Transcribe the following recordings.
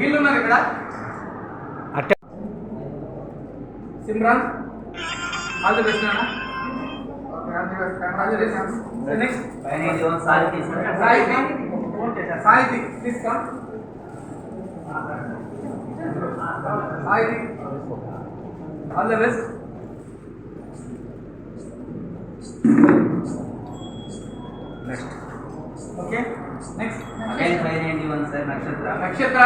వీళ్ళు ఉన్నారు ఇక్కడ. అట్టే. సిమ్రాన్ ఆల్ ది బెస్ట్ నాన్న. Sahiti please come Sahiti all the best. Next okay next ninety one, sir, Nakshatra. Nakshatra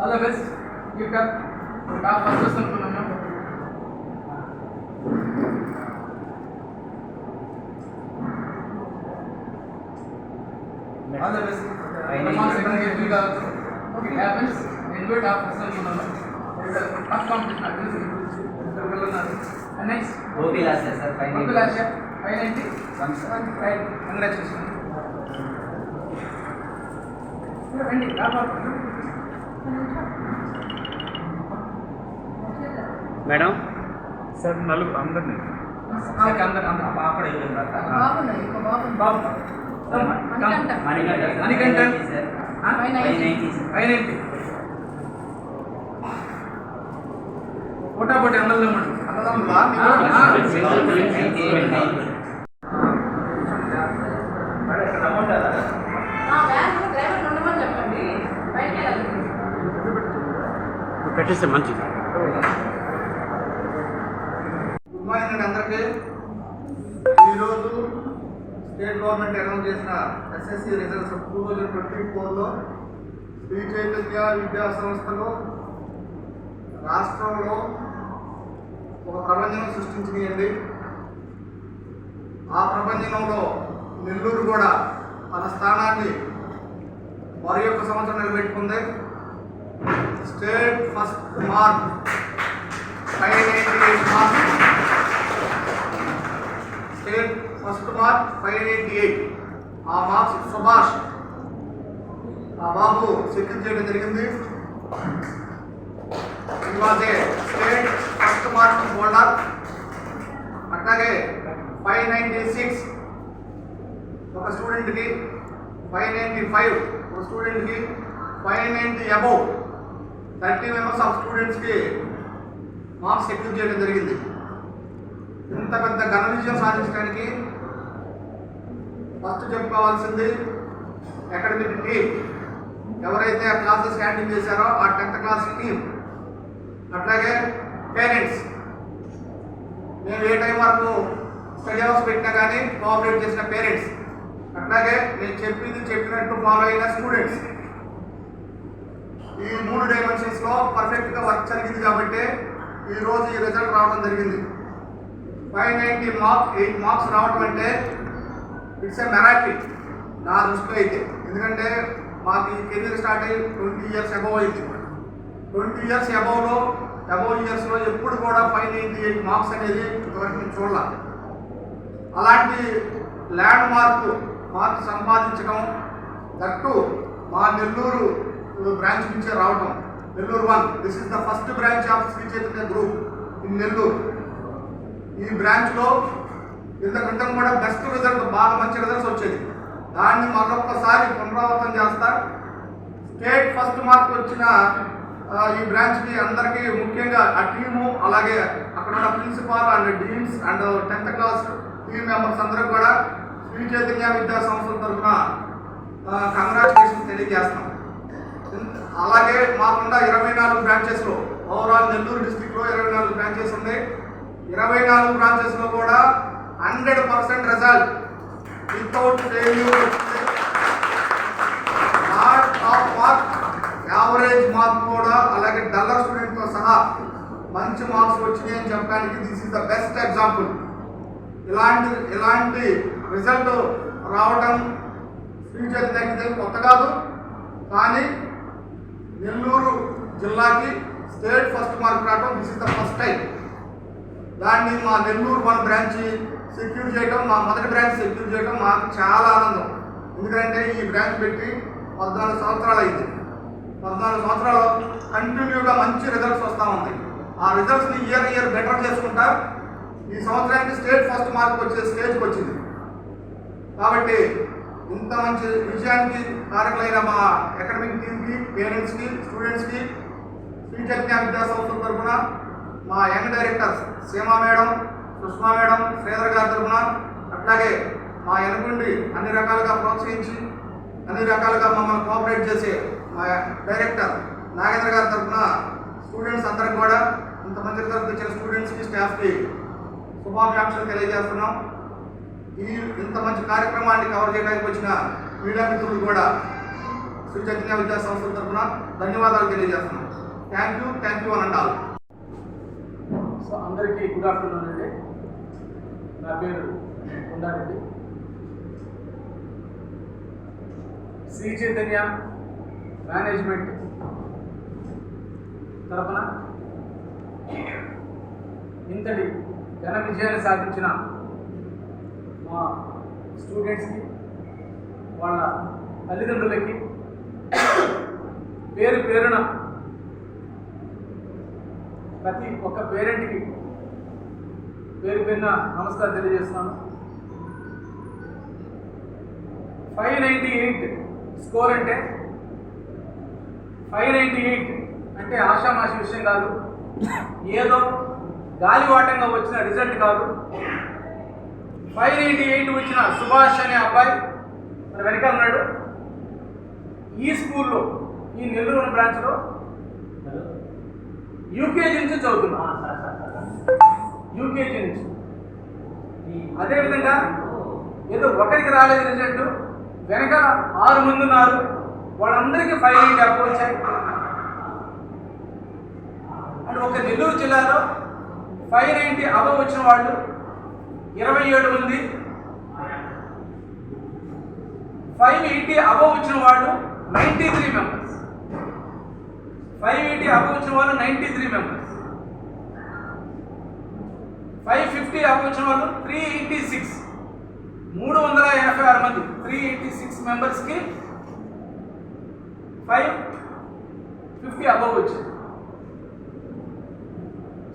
all the best gift up top first వస్తుంది అనుకున్నాం మేము all the best Pramana second year feel కావచ్చు it happens కూడా top first అనుకున్నాను competition next. Five congratulation రండి రాబాకండి madam? Sir నలుగురు అందరినీ. అందరు అందరు. అక్కడ అయిపోయింది పెట్టేస్తే మంచిది. గుడ్ మార్నింగ్ అండి అందరికీ. ఈరోజు స్టేట్ గవర్నమెంట్ అనౌన్స్ చేసిన SSC results two thousand twenty ఫోర్లో శ్రీ చైతన్య విద్యా సంస్థలు రాష్ట్రంలో ఒక ప్రపంచం సృష్టించినాయండి. ఆ ప్రపంచంలో నెల్లూరు కూడా తన స్థానాన్ని మరి యొక్క సంవత్సరం నిలబెట్టుకుంది. State first mark five ninety eight marks state first mark five eighty eight ఆ మార్క్స్ సుభాష్ ఆ బాబు సెక్యూర్ చేయడం జరిగింది was a state first mark holder అట్లాగే ఫైవ్ నైంటీ సిక్స్ ఒక స్టూడెంట్కి ఫైవ్ నైంటీ ఫైవ్ ఒక స్టూడెంట్కి five ninety above thirty members of స్టూడెంట్స్కి మార్క్స్ సెక్యూర్ చేయడం జరిగింది. ఇంత పెద్ద ఘన విజయం సాధించడానికి ఫస్ట్ చెప్పుకోవాల్సింది అకాడమిక్ టీం ఎవరైతే ఆ క్లాసెస్ హ్యాండిల్ చేశారో ఆ టెన్త్ క్లాస్ టీమ్ అట్లాగే పేరెంట్స్ మేము ఏ టైం వరకు స్టడీ అవర్స్ పెట్టినా కానీ కోఆపరేట్ చేసిన పేరెంట్స్ అట్లాగే నేను చెప్పింది చెప్పినట్టు ఫాలో అయిన స్టూడెంట్స్ ఈ మూడు డైమెన్షన్స్లో పర్ఫెక్ట్గా వర్క్ జరిగింది కాబట్టి ఈ రోజు ఈ రిజల్ట్ రావడం జరిగింది. Five ninety mark eight marks రావడం అంటే ఇట్స్ ఎ మెరాకిల్ నా దృష్టిలో అయితే. ఎందుకంటే మాకు ఈ కెరీర్ స్టార్ట్ అయ్యి ట్వంటీ ఇయర్స్ అబౌవ్ అయింది. ట్వంటీ ఇయర్స్ అబౌవ్లో అబౌవ్ ఇయర్స్లో ఎప్పుడు కూడా ఫైవ్ నైంటీ ఎయిట్ మార్క్స్ అనేది ఇంతవరకు నేను చూడాల. అలాంటి ల్యాండ్ మార్క్ మార్క్ సంపాదించడం దట్టు మా నెల్లూరు బ్రాంచ్ నుంచే రావటం. Nellore one this is the first branch of Sri Chaitanya group in Nellore. ఈ బ్రాంచ్లో ఇంతకంటే కూడా బెస్ట్ రిజల్ట్ బాగా మంచి రిజల్ట్స్ వచ్చేది. దాన్ని మరొకసారి పునరావృతం చేస్తా. స్టేట్ ఫస్ట్ మార్క్ వచ్చిన ఈ బ్రాంచ్కి అందరికీ ముఖ్యంగా ఆ టీము అలాగే అక్కడ ఉన్న principal and deans and tenth class team members అందరూ కూడా శ్రీ చైతన్య విద్యా సంస్థల తరఫున కంగ్రాచులేషన్ తెలియజేస్తాం అలాగే మాకుండా ఇరవై నాలుగు బ్రాంచెస్లో ఓవరాల్ నెల్లూరు డిస్టిక్లో ఇరవై నాలుగు బ్రాంచెస్ ఉన్నాయి. ఇరవై నాలుగు బ్రాంచెస్లో కూడా hundred percent result without failure not top mark average mark కూడా అలాగే డల్లర్ స్టూడెంట్తో సహా మంచి మార్క్స్ వచ్చినాయి అని చెప్పడానికి this is the best example ఇలాంటి ఇలాంటి రిజల్ట్ రావడం ఫ్యూచర్ తగ్గితే కొత్త కాదు. కానీ నెల్లూరు జిల్లాకి స్టేట్ ఫస్ట్ మార్క్ రావడం this is the first time దాన్ని మా నెల్లూరు వన్ బ్రాంచ్ సెక్యూర్ చేయడం మా మొదటి బ్రాంచ్ సెక్యూర్ చేయడం మాకు చాలా ఆనందం. ఎందుకంటే ఈ బ్రాంచ్ పెట్టి పద్నాలుగు సంవత్సరాలు అయింది. పద్నాలుగు సంవత్సరాలు కంటిన్యూగా మంచి రిజల్ట్స్ వస్తూ ఉంది ఆ రిజల్ట్స్ని ఇయర్ ఇయర్ బెటర్ చేసుకుంటా ఈ సంవత్సరానికి స్టేట్ ఫస్ట్ మార్క్ వచ్చే స్టేజ్కి వచ్చింది. కాబట్టి ఇంత మంచి విజయానికి కారకులైన మా అకాడమిక్ టీమ్కి పేరెంట్స్కి స్టూడెంట్స్కి శ్రీచైతన్య విద్యా సంస్థల తరఫున మా young directors Seema madam Sushma madam Sridhar గారి తరఫున అట్లాగే మా ఎనుగుండి అన్ని రకాలుగా ప్రోత్సహించి అన్ని రకాలుగా మమ్మల్ని కోఆపరేట్ చేసే మా డైరెక్టర్ నాగేంద్ర గారి తరఫున స్టూడెంట్స్ అందరికి కూడా ఇంతమంది తరఫు వచ్చిన స్టూడెంట్స్కి స్టాఫ్కి శుభాకాంక్షలు తెలియజేస్తున్నాం. ఈ ఇంత మంచి కార్యక్రమాన్ని కవర్ చేయడానికి వచ్చిన మీడియా మిత్రులు కూడా శ్రీ చైతన్య విద్యా సంస్థల తరఫున ధన్యవాదాలు తెలియజేస్తున్నాం. థ్యాంక్ యూ థ్యాంక్ యూ అని అంటారు సో అందరికీ గుడ్ ఆఫ్టర్నూన్ అండి. నా పేరు ఉండారెడ్డి శ్రీ చైతన్య మేనేజ్మెంట్ తరపున ఇంతటి ఘన విజయాన్ని సాధించిన మా స్టూడెంట్స్కి వాళ్ళ తల్లిదండ్రులకి పేరు పేరున ప్రతి ఒక్క పేరెంట్కి పేరు పేరున నమస్కారం తెలియజేస్తున్నాను. ఫైవ్ నైంటీ ఎయిట్ స్కోర్ అంటే ఫైవ్ నైంటీ ఎయిట్ అంటే ఆషామాషి విషయం కాదు. ఏదో గాలివాటంగా వచ్చిన రిజల్ట్ కాదు. ఫైవ్ నైంటీ ఎయిట్ వచ్చిన సుభాష్ అనే అబ్బాయి మన వెనకాల ఉన్నాడు. ఈ స్కూల్లో ఈ నెల్లూరు బ్రాంచ్లో యూకేజీ నుంచి చదువుతున్నా. యూకేజీ నుంచి. అదేవిధంగా ఏదో ఒకరికి రాలేదు రిజల్ట్ వెనక ఆరు మంది ఉన్నారు. వాళ్ళందరికీ ఫైవ్ ఎయిట్ అప్పు వచ్చాయి. అండ్ ఒక నెల్లూరు జిల్లాలో ఫైవ్ నైంటీ అబవ్ వచ్చిన వాళ్ళు ఇరవై ఏడు ఉంది. ఫైవ్ ఎయిటీ అబవ్ వచ్చిన వాళ్ళు ninety three members five eighty above వచ్చిన వాళ్ళు ninety three members five fifty above వచ్చిన వాళ్ళు త్రీ ఎయిటీ సిక్స్ మూడు వందల ఎనభై ఆరు మంది. త్రీ ఎయిటీ సిక్స్ మెంబర్స్కి ఫైవ్ ఫిఫ్టీ అబవ్ వచ్చింది.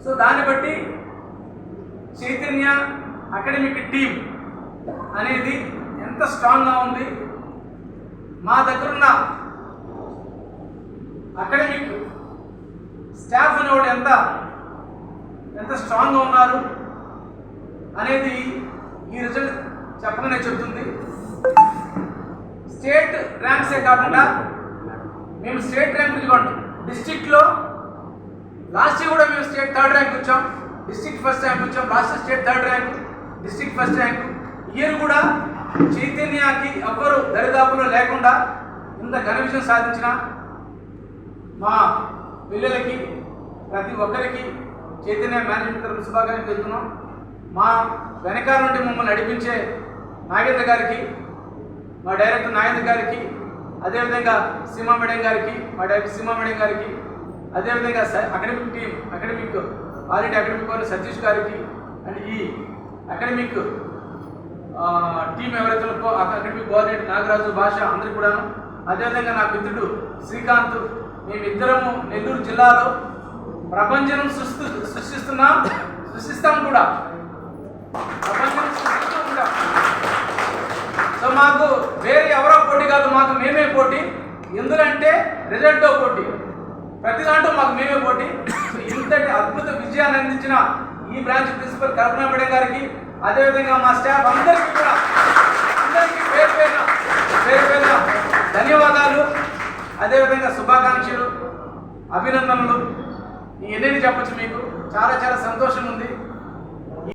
సో దాన్ని బట్టి చైతన్య అకాడమిక్ టీం అనేది ఎంత స్ట్రాంగ్గా ఉంది? మా దగ్గరున్న అకాడమిక్ స్టాఫ్ అనేవాడు ఎంత? ఎంత స్ట్రాంగ్గా ఉన్నారు? అనేది ఈ రిజల్ట్ చెప్పగానే చెబుతుంది స్టేట్ ర్యాంక్సే కాకుండా మేము స్టేట్ ర్యాంక్ ఇదిగోండి. డిస్టిక్లో లాస్ట్ ఇయర్ కూడా మేము స్టేట్ థర్డ్ ర్యాంక్ వచ్చాం. డిస్ట్రిక్ట్ ఫస్ట్ ర్యాంక్ వచ్చాం. Last state third rank. District first rank. Year కూడా చైతన్యకి ఎవ్వరు దరిదాపులో లేకుండా ఇంత ఘన విజయం సాధించిన మా పిల్లలకి ప్రతి ఒక్కరికి చైతన్య మేనేజ్మెంట్ తరఫున శుభాకాంక్షలు చెప్తున్నాం మా వెనకాల నుండి మమ్మల్ని నడిపించే నాగేంద్ర గారికి మా డైరెక్టర్ నాగేంద్ర గారికి అదేవిధంగా సీమా మేడం గారికి మా డైరెక్టర్ సీమా మేడం గారికి అదేవిధంగా academic team academic already academic వారి సతీష్ గారికి అండ్ ఈ అకాడమిక్ టీం ఎవరైతే ఉన్నారో అకాడమిక్ కోఆర్డినేటర్ నాగరాజు భాష అందరికి కూడాను. అదేవిధంగా నా మిత్రుడు శ్రీకాంత్ మేమిద్దరము నెల్లూరు జిల్లాలో ప్రపంచం సృష్టి సృష్టిస్తున్నాం సృష్టిస్తాం కూడా. ప్రపంచం సృష్టిస్తాం కూడా. సో మాకు వేరే ఎవరో పోటీ కాదు మాకు మేమే పోటీ. ఎందుకంటే రిజల్ట్ పోటీ. ప్రతి దాంట్లో మాకు మేమే పోటీ. ఇంతటి అద్భుత విజయాన్ని అందించిన ఈ బ్రాంచ్ ప్రిన్సిపల్ కల్పనా మేడం గారికి అదేవిధంగా మా స్టాఫ్ అందరికీ కూడా అందరికీ పేరు పేరున పేరు పేరున ధన్యవాదాలు. అదేవిధంగా శుభాకాంక్షలు అభినందనలు. ఎన్ని చెప్పచ్చు మీకు. చాలా చాలా సంతోషం ఉంది.